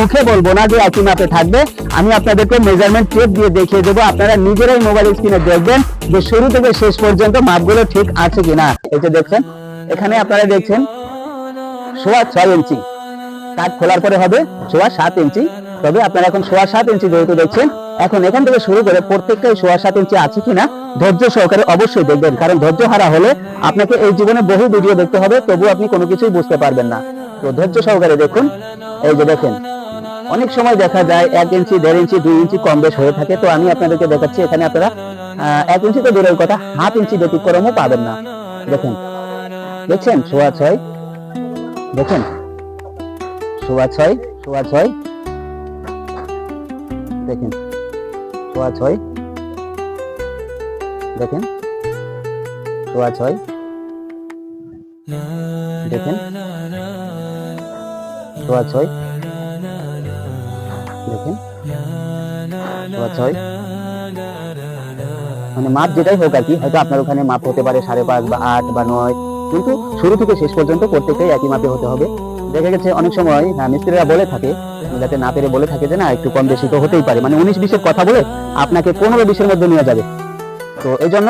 মুখে বলব না যে একই মাপে থাকবে। আমি আপনাদেরকে মেজারমেন্ট টেপ দিয়ে দেখিয়ে দেবো। আপনারা নিজেরাই মোবাইল স্ক্রিনে দেখবেন যে শুরু থেকে শেষ পর্যন্ত মাপগুলো ঠিক আছে কিনা। এই যে দেখছেন, এখানে আপনারা দেখছেন, সোয়া ছয় ইঞ্চি। কাঠ খোলার পরে হবে সোয়া সাত ইঞ্চি। তবে আপনারা এখন সোয়া সাত ইঞ্চি যেহেতু দেখছেন, এখন এখান থেকে শুরু করে প্রত্যেকটাই সোয়া সাত ইঞ্চি আছে কিনা, ধৈর্য সহকারে অবশ্যই দেখবেন। কারণ ধৈর্য হারা হলে আপনাকে এই জীবনে বহু ভিডিও দেখতে হবে তবু আপনি কোনো কিছুই বুঝতে পারবেন না। তো ধৈর্য সহকারে দেখুন, এই যে দেখেন অনেক সময় দেখা যায় এক ইঞ্চি, দেড় ইঞ্চি, দুই ইঞ্চি কম বেশ হয়ে থাকে। তো আমি আপনাদেরকে দেখাচ্ছি এখানে আপনারা এক ইঞ্চি তো দূরের কথা, হাফ ইঞ্চি ব্যতিক্রমও পাবেন না। দেখেন, দেখছেন? সোয়া ছয়। দেখেন? সোয়া ছয় সোয়া ছয়। দেখেন? সোয়া ছয়। দেখেন? সোয়া ছয়। দেখেন? সোয়া ছয়। দেখেন। ছয় মানে মাপ যেটাই হোক আর কি হয়তো আপনার ওখানে মাপ হতে পারে সাড়ে পাঁচ বা আট বা নয়। কিন্তু শুরু থেকে শেষ পর্যন্ত প্রত্যেকটাই একই মাপে হতে হবে। দেখা গেছে অনেক সময় মিস্ত্রিরা বলে থাকে যাতে না পেরে বলে থাকে যে না একটু কম বেশি তো হতেই পারে। মানে উনিশ বিশের কথা বলে আপনাকে পনেরো বিশের মধ্যে নিয়ে যাবে। তো এই জন্য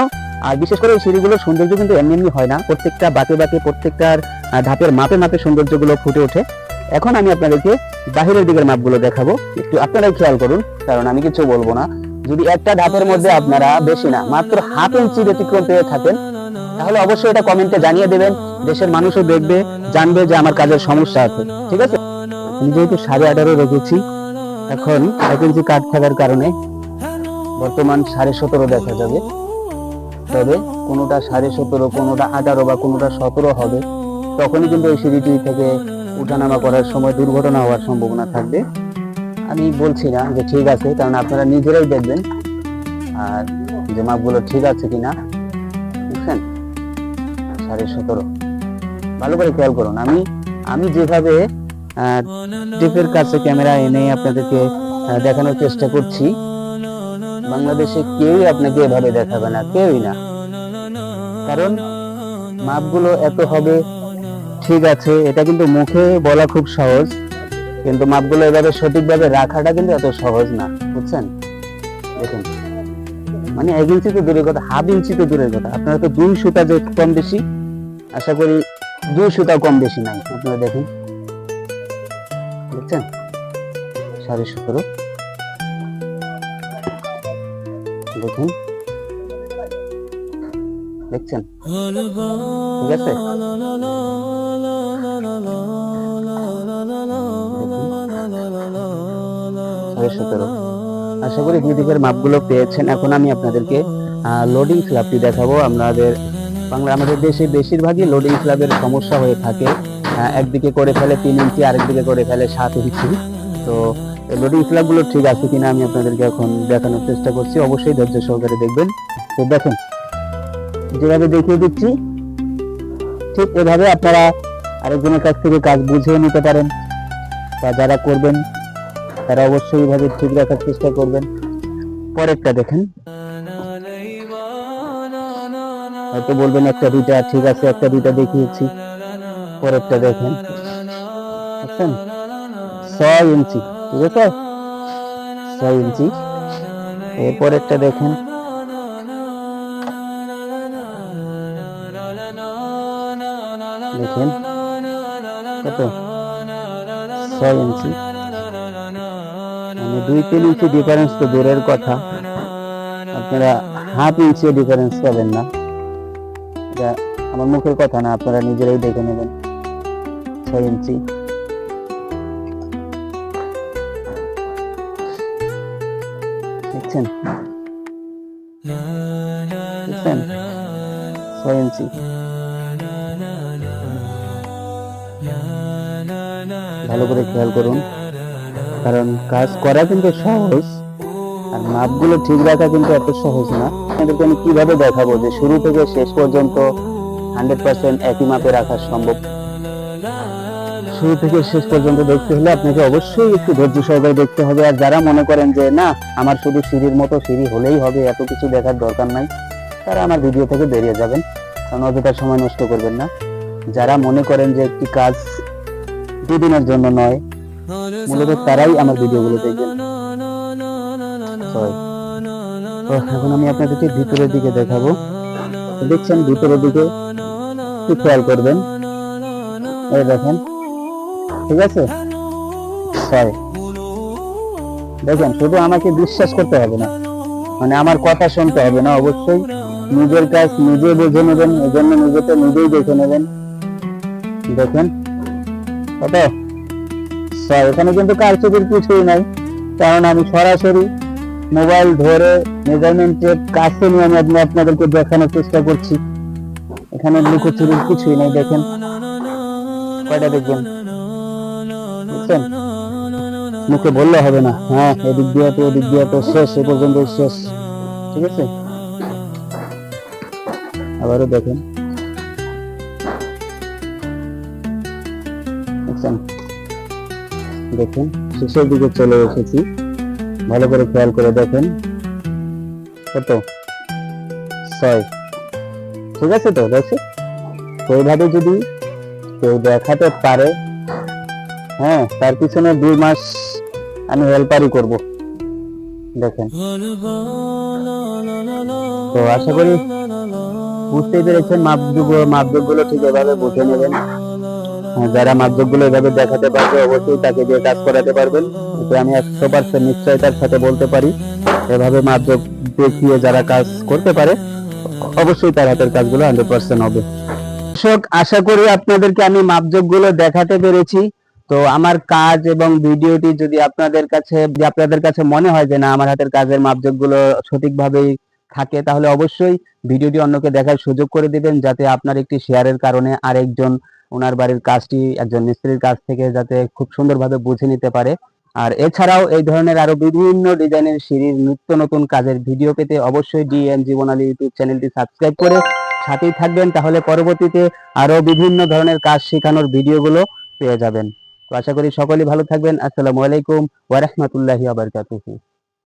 আর বিশেষ করে এই সিঁড়িগুলোর সৌন্দর্য কিন্তু এমনি এমনি হয় না। প্রত্যেকটা বাকে বাঁকে প্রত্যেকটার ধাপের মাপে মাপে সৌন্দর্যগুলো ফুটে ওঠে। এখন আমি আপনাদেরকে বাহিরের দিকের মাপগুলো দেখাবো। একটু আপনারাই খেয়াল করুন, কারণ আমি কিছু বলব না। যদি একটা ধাপের মধ্যে আপনারা বেশি না, মাত্র হাফ ইঞ্চি ব্যতিক্রম পেয়ে থাকেন, তাহলে অবশ্যই এটা কমেন্টে জানিয়ে দেবেন, দেশের মানুষও দেখবে, জানবে যে আমার কাজের সমস্যা আছে। ঠিক আছে? আমি যেহেতু সাড়ে আঠারো রেখেছি, এখন এক ইঞ্চি কাঠ থাকার কারণে বর্তমান সাড়ে সতেরো দেখা যাবে। তবে কোনোটা সাড়ে সতেরো, কোনোটা আঠারো বা কোনোটা সতেরো হবে, তখনই কিন্তু এই সিঁড়িটি থেকে উঠানামা করার সময় দুর্ঘটনা হওয়ার সম্ভাবনা থাকবে। আমি বলছি না যে ঠিক আছে, কারণ আপনারা নিজেরাই দেখবেন। আর যে মাপগুলো ঠিক আছে কিনা, বুঝছেন? সাড়ে সতেরো। ভালো করে খেয়াল করুন, আমি আমি যেভাবে টিপের কাছে ক্যামেরা এনে আপনাদেরকে দেখানোর চেষ্টা করছি, বাংলাদেশে কেউই আপনাকে এভাবে দেখাবে না, কেউই না। কারণ মাপগুলো এত হবে ঠিক আছে, এটা কিন্তু মুখে বলা খুব সহজ, কিন্তু মাপগুলো এভাবে সঠিকভাবে রাখাটা কিন্তু এত সহজ না, বুঝছেন? দেখুন মানে এক ইঞ্চি তো দূরের কথা, হাফ ইঞ্চি তো দূরের কথা, আপনারা তো দুই সুতা যে কম বেশি, আশা করি দুই সুতা কম বেশি নাই, আপনারা দেখুন, দেখছেন? সাড়ে সতেরো, দেখুন, দেখছেন? ঠিক আছে? সাড়ে সতেরো আশা করি দুদিকের মাপগুলো পেয়েছেন। এখন আমি আপনাদেরকে লোডিং স্ল্যাবটি দেখাবো। আপনাদের বাংলা আমাদের দেশে বেশিরভাগই লোডিং স্ল্যাবের সমস্যা হয়ে থাকে। একদিকে করে ফেলে তিন ইঞ্চি, আরেকদিকে করে ফেলে সাত ইঞ্চি। তো লোডিং স্ল্যাবগুলো ঠিক আছে কিনা আমি আপনাদেরকে এখন দেখানোর চেষ্টা করছি। অবশ্যই ধৈর্য সহকারে দেখবেন। তো দেখেন, যেভাবে দেখিয়ে দিচ্ছি, ঠিক এভাবে আপনারা আরেকজনের কাছ থেকে কাজ বুঝে নিতে পারেন বা যারা করবেন তারা অবশ্যই এইভাবে ঠিক রাখার চেষ্টা করবেন। পরেরটা দেখেন। হয়তো বলবেন একটা দুইটা ঠিক আছে, একটা দুইটা দেখিয়েছি। পরেরটা দেখেন। বুঝছেন ছয় ইঞ্চি ঠিক আছে ছয় ইঞ্চি। এরপরেরটা দেখেন। দেখেন। কত? ছয় ইঞ্চি। মানে দুই তিন ইঞ্চি ডিফারেন্স তো দূরের কথা। আপনারা হাফ ইঞ্চি ডিফারেন্স পাবেন না। এটা আমার মুখের কথা না, আপনারা নিজেরাই দেখে নেবেন। ছয় ইঞ্চি। দেখছেন? ছয় ইঞ্চি। ভালো করে খেয়াল করুন। কারণ কাজ করা কিন্তু সহজ, আর মাপগুলো ঠিক রাখা কিন্তু এত সহজ না। আপনাদেরকে আমি কীভাবে দেখাবো যে শুরু থেকে শেষ পর্যন্ত হান্ড্রেড পার্সেন্ট একই মাপে রাখা সম্ভব? শুরু থেকে শেষ পর্যন্ত দেখতে হলে আপনাকে অবশ্যই একটু ধৈর্য সহকারে দেখতে হবে। আর যারা মনে করেন যে, না, আমার শুধু সিঁড়ির মতো সিঁড়ি হলেই হবে, এত কিছু দেখার দরকার নাই, তারা আমার ভিডিও থেকে বেরিয়ে যাবেন। কারণ অযথা সময় নষ্ট করবেন না। যারা মনে করেন যে একটি কাজ দুদিনের জন্য নয় মূলত তারাই আমার ভিডিওগুলো দেখবেন. তো এখন আমি আপনাদেরকে ভিতরের দিকে দেখাবো দেখছেন ভিতরের দিকে একটু খেয়াল করবেন এই দেখেন ঠিক আছে দেখেন শুধু আমাকে বিশ্বাস করতে হবে না মানে আমার কথা শুনতে হবে না অবশ্যই নিজের কাজ নিজে বুঝে নেবেন এই জন্য নিজেকে নিজেই দেখে নেবেন দেখেন কত সরি এখানে কিন্তু কারচুপির কিছুই নাই। কারণ আমি সরাসরি মোবাইল ধরে মেজারমেন্টের কাছে নিয়ে আমি আপনি আপনাদেরকে দেখানোর চেষ্টা করছি। এখানে লুকোচুরির কিছুই নাই, দেখেন। কয়টা দেখবেন? বুঝছেন? মুখে বললে হবে না। হ্যাঁ এদিক দিয়ে তো, ওদিক দিয়ে তো শেষ, এ পর্যন্ত শেষ। ঠিক আছে? আবারও দেখেন। দেখুন, শেষের দিকে চলে এসেছি। ভালো করে খেয়াল করে দেখেন। কত? ছয়। ঠিক আছে তো, দেখছি। তো এইভাবে যদি কেউ দেখাতে পারে হ্যাঁ তার পিছনে দুই মাস আমি হেল্পারই করব। দেখেন। তো আশা করি বুঝতেই পেরেছেন মাপযোগ মাপযোগগুলো ঠিক এভাবে বুঝে নেবেন। যারা মাপযোগগুলো এভাবে দেখাতে পারবে, অবশ্যই তাকে দিয়ে কাজ করাতে পারবেন। এতে আমি একশো পার্সেন্ট নিশ্চয়তার সাথে বলতে পারি, এভাবে মাপযোগ দেখিয়ে যারা কাজ করতে পারে, অবশ্যই তার হাতের কাজগুলো হান্ড্রেড পার্সেন্ট হবে। দর্শক, আশা করি আপনাদেরকে আমি মাপযোগগুলো দেখাতে পেরেছি। তো আমার কাজ এবং ভিডিওটি যদি আপনাদের কাছে আপনাদের কাছে মনে হয় যে না, আমার হাতের কাজের মাপযোগগুলো সঠিকভাবেই থাকে, তাহলে অবশ্যই ভিডিওটি অন্যকে দেখার সুযোগ করে দিবেন, যাতে আপনার একটি শেয়ারের কারণে আরেকজন ওনার বাড়ির কাজটি একজন মিস্ত্রির কাছ থেকে যাতে খুব সুন্দরভাবে বুঝে নিতে পারে। আর এছাড়াও এই ধরনের আরও বিভিন্ন ডিজাইনের সিঁড়ির নিত্য নতুন কাজের ভিডিও পেতে অবশ্যই ডিএন জীবনালী ইউটিউব চ্যানেলটি সাবস্ক্রাইব করে সাথেই থাকবেন, তাহলে পরবর্তীতে আরও বিভিন্ন ধরনের কাজ শেখানোর ভিডিওগুলো পেয়ে যাবেন। তো আশা করি সকলেই ভালো থাকবেন। আসসালামু আলাইকুম ওয়া রাহমাতুল্লাহি ওয়া বারাকাতুহু।